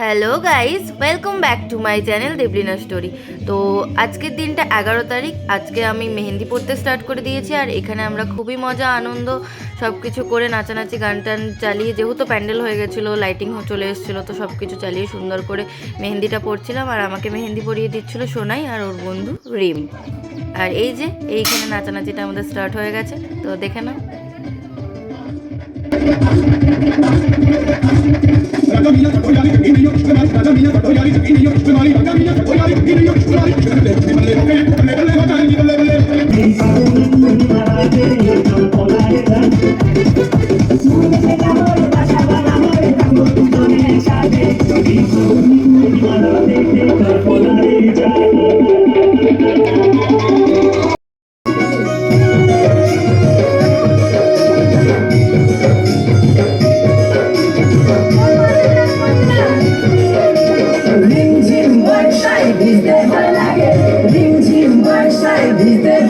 Hello guys welcome back to my channel Debolina story তো আজকের দিনটা এগারো তারিখ। আজকে আমি মেহেন্দি পড়তে স্টার্ট করে দিয়েছি আর এখানে আমরা খুবই মজা, আনন্দ সব কিছু করে নাচানাচি, গান টান চালিয়ে যেহেতু প্যান্ডেল হয়ে গেছিল লাইটিং চলে এসেছিল, তো সব কিছু চালিয়ে সুন্দর করে মেহেন্দিটা পড়ছিলাম আর আমাকে মেহেন্দি পরিয়ে দিচ্ছিল সোনাই আর ওর বন্ধু রিম। আর এই যে, এইখানে নাচানাচিটা আমাদের স্টার্ট হয়ে গেছে। তো দেখে নাও। ਰਾਜਾ ਮੀਆਂ ਘਟੋ ਯਾਰੀ ਚੱਕੀ ਨਹੀਂ ਹੋ ਇਸ਼ਕ ਵਾਲੀ ਰਾਜਾ ਮੀਆਂ ਘਟੋ ਯਾਰੀ ਚੱਕੀ ਨਹੀਂ ਹੋ ਇਸ਼ਕ ਵਾਲੀ ਰਾਜਾ ਮੀਆਂ ਘਟੋ ਯਾਰੀ ਚੱਕੀ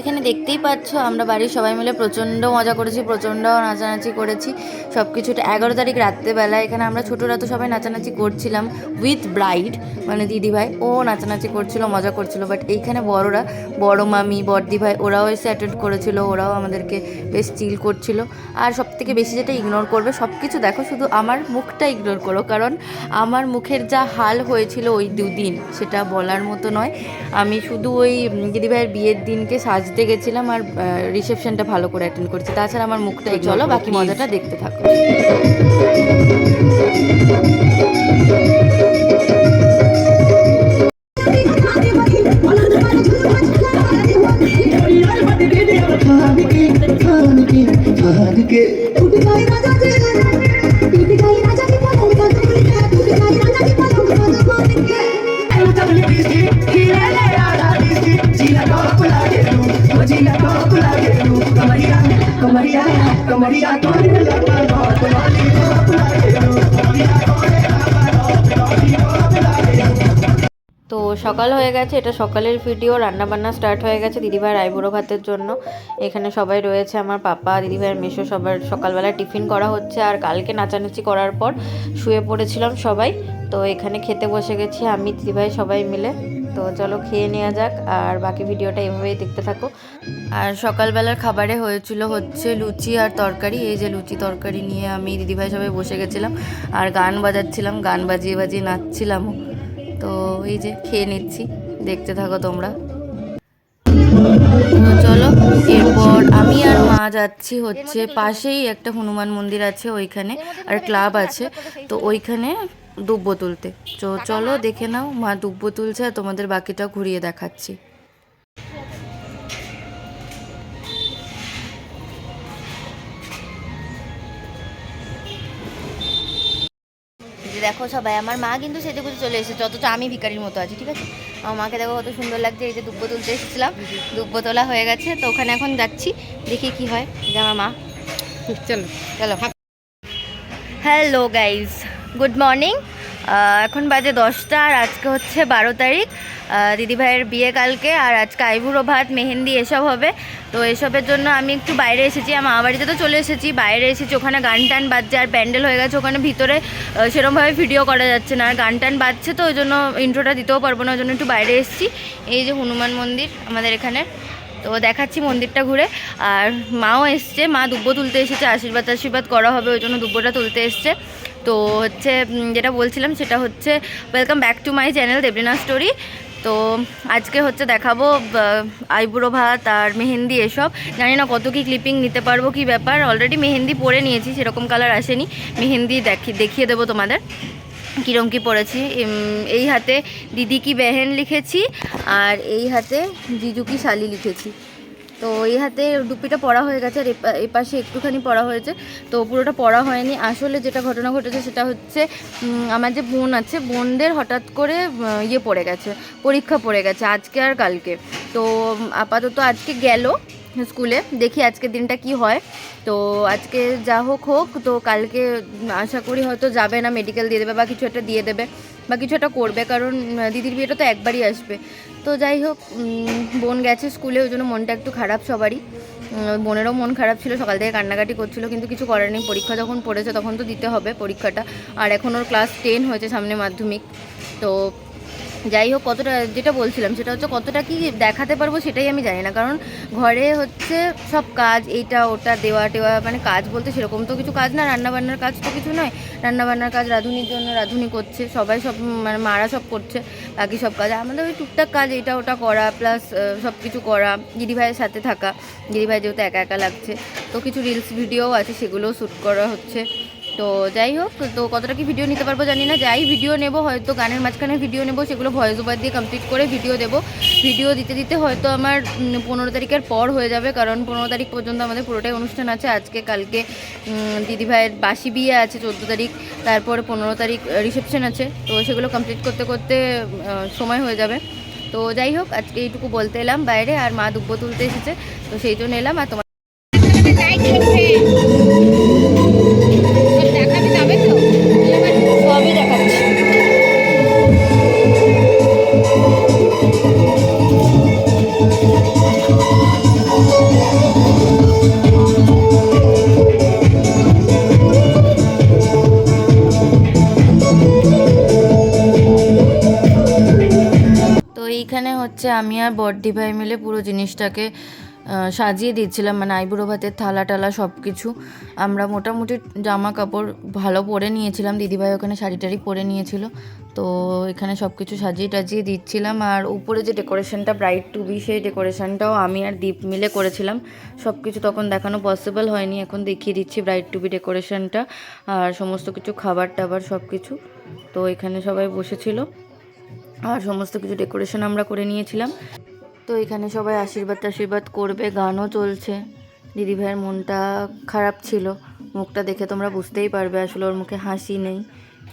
এখানে দেখতেই পাচ্ছ, আমরা বাড়ির সবাই মিলে প্রচণ্ড মজা করেছি, প্রচণ্ড নাচানাচি করেছি। সব কিছুটা এগারো তারিখ রাত্রেবেলা, এখানে আমরা ছোটোরা তো সবাই নাচানাচি করছিলাম উইথ ব্রাইড মানে দিদিভাই, ও নাচানাচি করছিল, মজা করছিল বাট এইখানে বড়রা, বড় মামি, বড়দি ভাই, ওরাও এসে অ্যাটেন্ড করেছিল, ওরাও আমাদেরকে বেশ চিল করছিল। আর সব থেকে বেশি যেটা ইগনোর করবে সব কিছু দেখো, শুধু আমার মুখটা ইগনোর করো, কারণ আমার মুখের যা হাল হয়েছিল ওই দুদিন, সেটা বলার মতো নয়। আমি শুধু ওই দিদিভাইয়ের বিয়ের দিনকে সাজতে গেছিলাম আর রিসেপশনটা ভালো করে অ্যাটেন্ড করছি। তাছাড়া আমার মুখটা চলো বাকি মজাটা দেখতে থাকো। সকাল হয়ে গেছে, এটা সকালের ভিডিও রান্না বান্না স্টার্ট হয়ে গেছে দিদিভাইয়ের আইবুড়ো ভাতের জন্য। এখানে সবাই রয়েছে আমার পাপা দিদিভাইয়ের মেশো, সবার সকালবেলা টিফিন করা হচ্ছে আর কালকে নাচানাচি করার পর শুয়ে পড়েছিলাম সবাই। তো এখানে খেতে বসে গেছি আমি, দিদিভাই, সবাই মিলে। তো চলো খেয়ে নেওয়া যাক আর বাকি ভিডিওটা এভাবেই দেখতে থাকো। আর সকালবেলার খাবারে হয়েছিল হচ্ছে লুচি আর তরকারি। এই যে লুচি তরকারি নিয়ে আমি দিদিভাই সবাই বসে গেছিলাম আর গান বাজাচ্ছিলাম, গান বাজিয়ে বাজিয়ে নাচছিলামও। তো এই যে খেয়ে নিচ্ছি, দেখতে থাকো তোমরা। চলো, এরপর আমি আর মা যাচ্ছি হচ্ছে পাশেই একটা হনুমান মন্দির আছে ওইখানে, আর ক্লাব আছে। তো ওইখানে দুব্ব তুলতে। চলো দেখে নাও, মা দুব্ব তুলছে আর তোমাদের বাকিটা ঘুরিয়ে দেখাচ্ছি। দেখো সবাই আমার মা কিন্তু সেজে গুজে চলে এসেছে অথচ আমি ভিকারির মতো আছি ঠিক আছে? আমার মাকে দেখো কত সুন্দর লাগছে এই যে দুব্ব তুলতে এসেছিলাম দুব্ব তোলা হয়ে গেছে তো ওখানে এখন যাচ্ছি দেখি কি হয় যে আমার মা। চলো। চলো। হ্যালো গাইজ গুড মর্নিং এখন বাজে দশটা আর আজকে হচ্ছে বারো তারিখ। দিদিভাইয়ের বিয়ে কালকে আর আজকে আইবুড়ো ভাত, মেহেন্দি এসব হবে। তো এসবের জন্য আমি একটু বাইরে এসেছি। আমার মামা বাড়িতে তো চলে এসেছি। বাইরে এসেছি, ওখানে গান টান বাজছে আর প্যান্ডেল হয়ে গেছে। ওখানে ভিতরে সেরমভাবে ভিডিও করা যাচ্ছে না। আর গান টান বাজছে তো ওই জন্য ইন্ট্রোটা দিতেও পারব না। ওই জন্য একটু বাইরে এসেছি। এই যে হনুমান মন্দির আমাদের এখানে। তো দেখাচ্ছি মন্দিরটা ঘুরে। আর মাও এসছে। মা দুব্বো তুলতে এসেছে। আশীর্বাদ আশীর্বাদ করা হবে। ওই জন্য দুব্বোটা তুলতে এসছে। তো হচ্ছে যেটা বলছিলাম সেটা হচ্ছে welcome back to my channel Debolina story তো আজকে হচ্ছে দেখাবো আইবুড়ো ভাত আর মেহেন্দি এসব। জানি না কত কি ক্লিপিং নিতে পারব, কি ব্যাপার। অলরেডি মেহেন্দি পরে নিয়েছি, সেরকম কালার আসেনি। মেহেন্দি দেখি, দেখিয়ে দেবো তোমাদের কীরম কী পড়েছি এই হাতে দিদি কি বেহেন লিখেছি, আর এই হাতে জিজু কি শালি লিখেছি। তো এই হাতে ডুপিটা পড়া হয়ে গেছে আর এপা- এপাশে একটুখানি পড়া হয়েছে। তো পুরোটা পড়া হয়নি। আসলে যেটা ঘটনা ঘটেছে সেটা হচ্ছে আমার যে বোন আছে, বোনদের হঠাৎ করে ইয়ে পড়ে গেছে, পরীক্ষা পড়ে গেছে আজকে আর কালকে। তো আপাতত আজকে গেল স্কুলে, দেখি আজকের দিনটা কি হয়। তো আজকে যা হোক হোক, তো কালকে আশা করি হয়তো যাবে না মেডিকেল দিয়ে দেবে বা কিছু একটা দিয়ে দেবে। বা কিছু একটা করবে, কারণ দিদির বিয়েটা তো একবারই আসবে। তো যাই হোক বোন গেছে স্কুলে, ওই জন্য মনটা একটু খারাপ সবারই। বোনেরও মন খারাপ ছিল, সকাল থেকে কান্নাকাটি করছিল, কিন্তু কিছু করার নেই। পরীক্ষা যখন পড়েছে তখন তো দিতে হবে পরীক্ষাটা। আর এখন ওর ক্লাস টেন হয়েছে সামনে মাধ্যমিক, তো যাই হোক, কতটা যেটা বলছিলাম, সেটা হচ্ছে কতটা কি দেখাতে পারব সেটাই আমি জানি না। কারণ ঘরে হচ্ছে সব কাজ, এইটা, ওটা, দেওয়া, টেওয়া মানে কাজ বলতে সেরকম তো কিছু কাজ না, রান্নাবান্নার কাজ তো কিছু নয়। রান্নাবান্নার কাজ রাঁধুনির জন্য রাঁধুনি করছে, সবাই সব মানে মারা সব করছে, বাকি সব কাজ, আমাদের ওই টুকটাক কাজ এটা ওটা করা প্লাস সব কিছু করা দিদিভাইয়ের সাথে থাকা দিদিভাই যেহেতু একা একা লাগছে, তো কিছু রিলস ভিডিও আছে, সেগুলোও শ্যুট করা হচ্ছে। তো যাই হোক, তো কতটা কি ভিডিও নিতে পারব জানি না। যাই ভিডিও নেব, হয়তো গানের মাঝখানে ভিডিও নেব, সেগুলো ভয়েস ওভার দিয়ে কমপ্লিট করে ভিডিও দেব। ভিডিও দিতে দিতে হয়তো আমার পনেরো তারিখের পর হয়ে যাবে, কারণ পনেরো তারিখ পর্যন্ত আমাদের পুরোটাই অনুষ্ঠান আছে। আজকে, কালকে দিদিভাইয়ের বাসি বিয়ে আছে চোদ্দ তারিখ, তারপরে পনেরো তারিখ রিসেপশন আছে। তো সেগুলো কমপ্লিট করতে করতে সময় হয়ে যাবে। তো যাই হোক, আজকে এইটুকু বলতে এলাম বাইরে, আর মা দুব্বো তুলতে এসেছে। তো সেই জন্য এলাম, আর তোমার আর বড়দি ভাই মিলে পুরো জিনিসটাকে সাজিয়ে দিচ্ছিলাম। মানে আইবুড়ো ভাতের থালা টালা সব কিছু আমরা মোটামুটি জামা কাপড় ভালো পরে নিয়েছিলাম। দিদিভাই ওখানে শাড়ি টাড়ি পরে নিয়েছিল। তো এখানে সব কিছু সাজিয়ে টাজিয়ে দিচ্ছিলাম। আর উপরে যে ডেকোরেশনটা ব্রাইট টু বি, সেই ডেকোরেশনটাও আমি আর দীপ মিলে করেছিলাম। সব কিছু তখন দেখানো পসিবল হয়নি। এখন দেখিয়ে দিচ্ছি ব্রাইট টু বি ডেকোরেশনটা। আর সমস্ত কিছু খাবার টাবার সব কিছু তো এখানে সবাই বসেছিল। আর সমস্ত কিছু ডেকোরেশন আমরা করে নিয়েছিলাম। তো এখানে সবাই আশীর্বাদ আশীর্বাদ করবে, গানও চলছে। দিদি ভাইয়ের মনটা খারাপ ছিল, মুখটা দেখে তোমরা বুঝতেই পারবে, আসলে ওর মুখে হাসি নেই,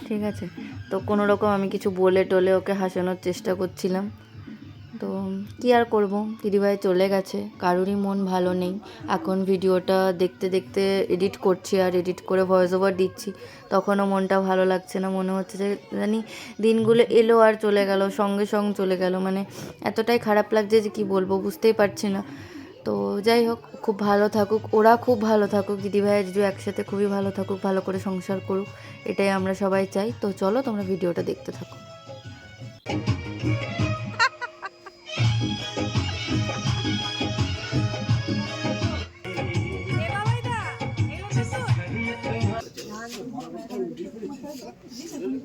ঠিক আছে? তো কোনো রকম আমি কিছু বলে টলে ওকে হাসানোর চেষ্টা করছিলাম। তো কি আর করব? দিদিভাই চলে গেছে। কারোরই মন ভালো নেই। এখন ভিডিওটা দেখতে দেখতে এডিট করছি আর এডিট করে ভয়েস ওভার দিচ্ছি। তখনও মনটা ভালো লাগছে না। মনে হচ্ছে যে জানি দিনগুলো এলো আর চলে গেল, সঙ্গে সঙ্গে চলে গেল। মানে এতটাই খারাপ লাগছে যে কি বলব, বুঝতেই পারছি না। তো যাই হোক, খুব ভালো থাকুক। ওরা খুব ভালো থাকুক। দিদিভাই, জিজু একসাথে খুবই ভালো থাকুক, ভালো করে সংসার করুক। এটাই আমরা সবাই চাই। তো চলো তোমরা ভিডিওটা দেখতে থাকো।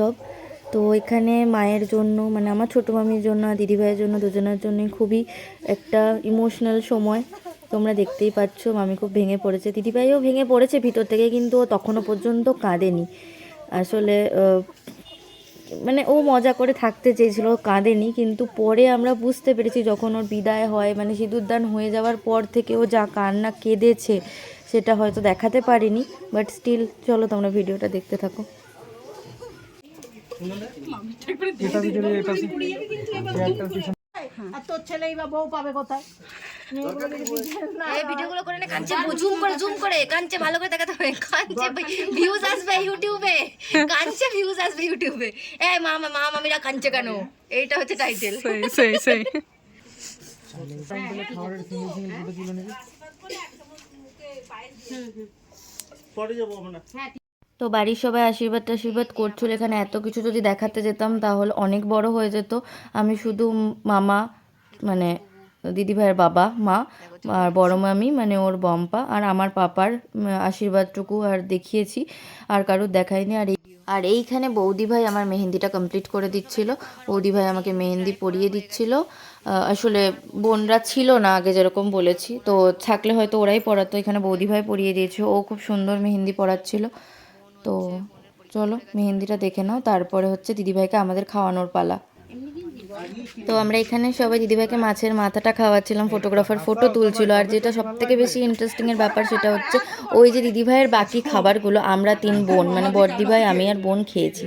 এসব তো এখানে মায়ের জন্য মানে আমার ছোটো মামির জন্য আর দিদিভাইয়ের জন্য দুজনের জন্যই খুবই একটা ইমোশনাল সময়। তোমরা দেখতেই পাচ্ছ, মামি খুব ভেঙে পড়েছে। দিদিভাইও ভেঙে পড়েছে ভিতর থেকে, কিন্তু ও তখনও পর্যন্ত কাঁদেনি। আসলে মানে ও মজা করে থাকতে চেয়েছিল কাঁদেনি। কিন্তু পরে আমরা বুঝতে পেরেছি, যখন ওর বিদায় হয় মানে সিঁদুরদান হয়ে যাওয়ার পর থেকে ও যা কান্না কেঁদেছে, সেটা হয়তো দেখাতে পারিনি। বাট স্টিল, চলো তোমরা ভিডিওটা দেখতে থাকো। আর তোর ছেলেই বা বউ পাবে কোথায় এই ভিডিওগুলো করে নে কাঞ্চে জুম করে জুম করে কাঞ্চে ভালো করে দেখাতে হবে। কাঞ্চে ভিউজ আসবে ইউটিউবে কাঞ্চে ভিউজ আসবে ইউটিউবে এই মা মা মা মামিরা কাঞ্চে কেন? এইটা হচ্ছে টাইটেল সেই সেই তো বাড়ির সবাই আশীর্বাদ টাশীর্বাদ করছিল। এখানে এত কিছু যদি দেখাতে যেতাম, তাহলে অনেক বড় হয়ে যেত। আমি শুধু মামা মানে দিদিভাইয়ের বাবা, মা আর বড় মামি মানে ওর বম্পা আর আমার পাপার আশীর্বাদটুকু আর দেখিয়েছি। আর কারোর দেখাইনি আর আর এইখানে বৌদি ভাই আমার মেহেন্দিটা কমপ্লিট করে দিচ্ছিল। বৌদি ভাই আমাকে মেহেন্দি পরিয়ে দিচ্ছিল। আসলে বোনরা ছিল না আগে যেরকম বলেছি। তো থাকলে হয়তো ওরাই পড়াতো এখানে বৌদি ভাই পরিয়ে দিয়েছে। ও খুব সুন্দর মেহেন্দি পড়াচ্ছিল তো চলো, মেহেন্দিটা দেখে নাও, তারপরে হচ্ছে দিদিভাইকে আমাদের খাওয়ানোর পালা। তো আমরা এখানে সবাই দিদিভাইকে মাছের মাথাটা খাওয়াচ্ছিলাম ফটোগ্রাফার ফটো তুলছিল, আর যেটা সব থেকে বেশি ইন্টারেস্টিংয়ের ব্যাপার সেটা হচ্ছে ওই যে দিদিভাইয়ের বাকি খাবারগুলো আমরা তিন বোন মানে বড়দিভাই আমি আর বোন খেয়েছি।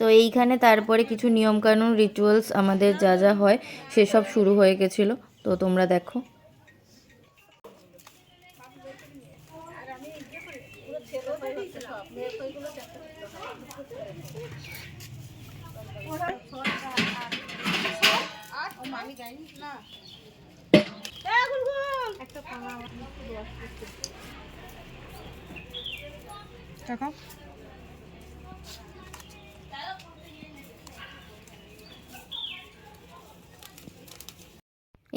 তো এইখানে তারপরে কিছু নিয়মকানুন রিচুয়ালস আমাদের যা যা হয়, সেসব শুরু হয়ে গেছিল। তো তোমরা দেখো।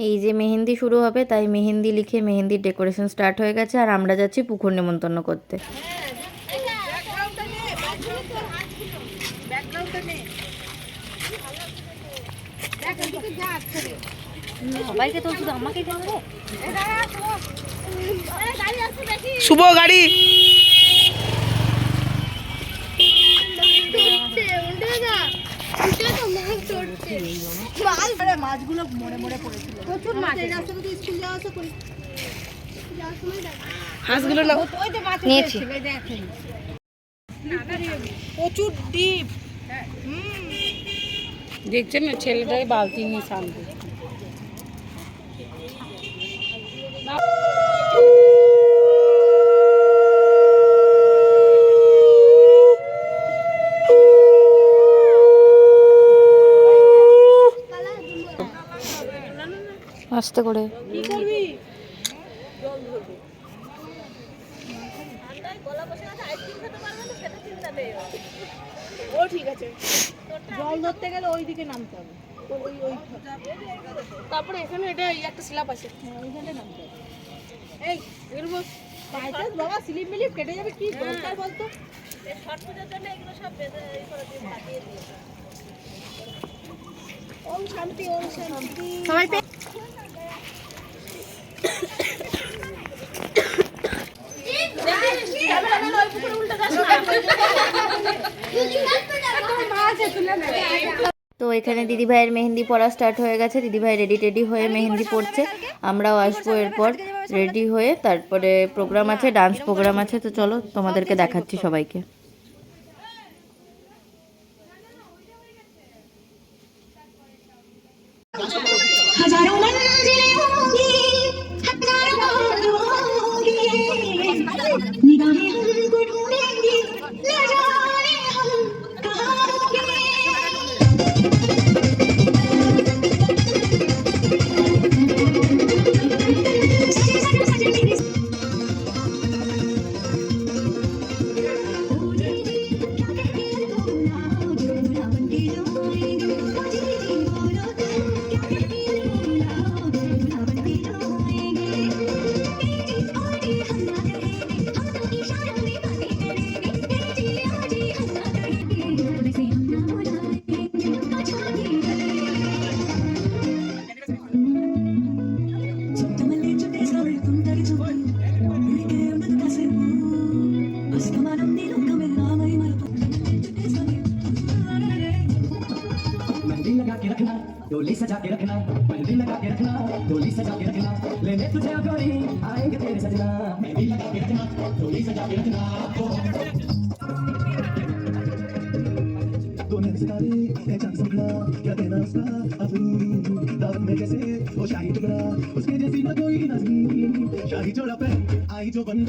এই যে মেহেন্দি শুরু হবে, তাই মেহেন্দি লিখে মেহেন্দির ডেকোরেশন স্টার্ট হয়ে গেছে, আর আমরা যাচ্ছি পুকুর নেমন্তন্ন করতে। সবাইকে তো শুধু আমাকে শুভ গাড়ি। মাছগুলো মরে মরে পড়েছিল। প্রচুর মাছ রাস্তা তো স্কুল যাওয়া আসা করি। হাঁসগুলো নিয়েছি। প্রচুর ডিপ। দেখছেন না ছেলেটাই বালতি নিয়ে শান্ত আস্তে করে কি করবি ও ঠিক আছে জল ধরতে গেলে ওই দিকে নামতে হবে। ওই ওই তারপরে এখানে এটা এই একটা স্ল্যাব আছে। ওইখানে নামতে হবে। এই বস পাইতে বাবা স্লিপ মিলিপ কেটে যাবে কি দরকার বলতো? ওম শান্তি ওম শান্তি। সবাই তো এখানে দিদিভাইয়ের মেহেন্দি পড়া স্টার্ট হয়ে গেছে। দিদিভাই রেডি টেডি হয়ে মেহেন্দি পড়ছে। আমরাও আসব এরপর রেডি হয়ে। তারপরে প্রোগ্রাম আছে ডান্স প্রোগ্রাম আছে। তো চলো তোমাদেরকে দেখাচ্ছি সবাইকে। डोली सजा के रखना मेहंदी लगा के रखना डोली सजा के रखना। लेने तुझे गोरी आएँगे तेरे सजना, मेहंदी लगा के रखना डोली सजा के रखना। सितारे क्या देना उसका दाम में कैसे, वो शाही टुकड़ा? उसके जैसी न कोई शाही जोड़ा पे आई जो बन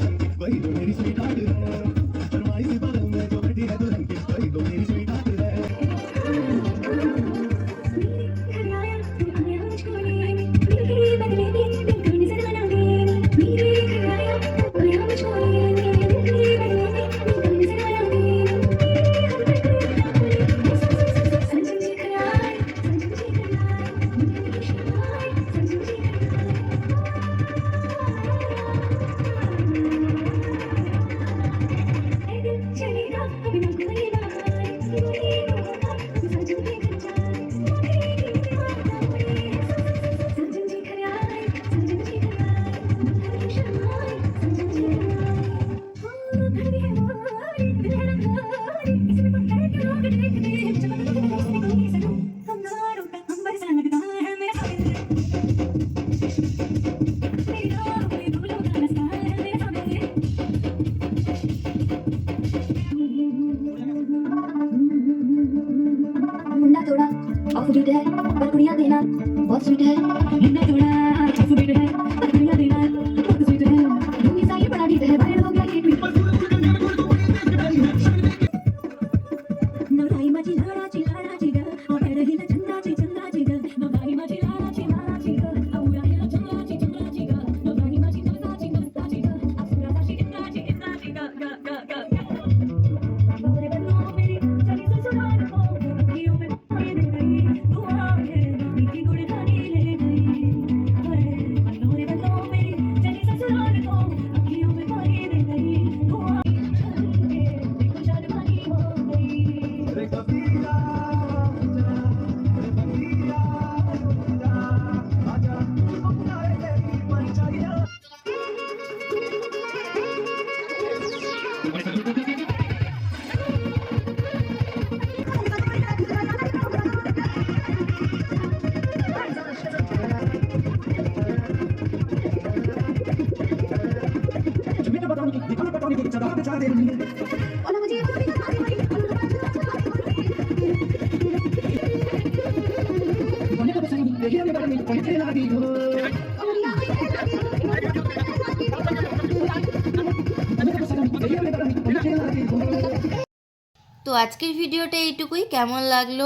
তো আজকের ভিডিওটা এইটুকুই। কেমন লাগল?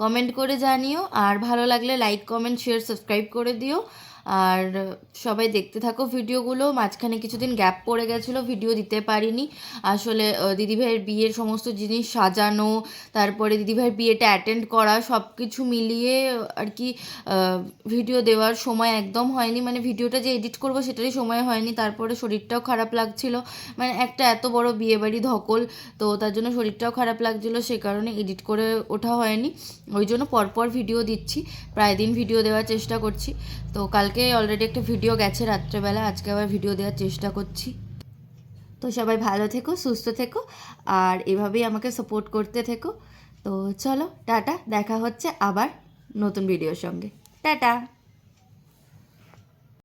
কমেন্ট করে জানিও। আর ভালো লাগলে লাইক, কমেন্ট, শেয়ার, সাবস্ক্রাইব করে দিও। আর সবাই দেখতে থাকো ভিডিওগুলো। মাঝখানে কিছুদিন গ্যাপ পড়ে গেছিল ভিডিও দিতে পারিনি। আসলে দিদিভাইয়ের বিয়ের সমস্ত জিনিস সাজানো, তারপরে দিদিভাইয়ের বিয়েটা অ্যাটেন্ড করা সব কিছু মিলিয়ে আর কি ভিডিও দেওয়ার সময় একদম হয়নি। মানে ভিডিওটা যে এডিট করব সেটারই সময় হয়নি। তারপরে শরীরটাও খারাপ লাগছিল। মানে একটা এত বড় বিয়েবাড়ি ধকল, তো তার জন্য শরীরটাও খারাপ লাগছিল, সে কারণে এডিট করে ওঠা হয়নি। ওই জন্য পরপর ভিডিও দিচ্ছি। প্রায় দিন ভিডিও দেওয়ার চেষ্টা করছি। তো কালকে অলরেডি একটা ভিডিও গেছে রাত্রেবেলা, আজকে আবার ভিডিও দেওয়ার চেষ্টা করছি। তো সবাই ভালো থেকো, সুস্থ থেকো, আর এভাবেই আমাকে সাপোর্ট করতে থেকো। তো চলো, টাটা, দেখা হচ্ছে আবার নতুন ভিডিওর সঙ্গে। টাটা!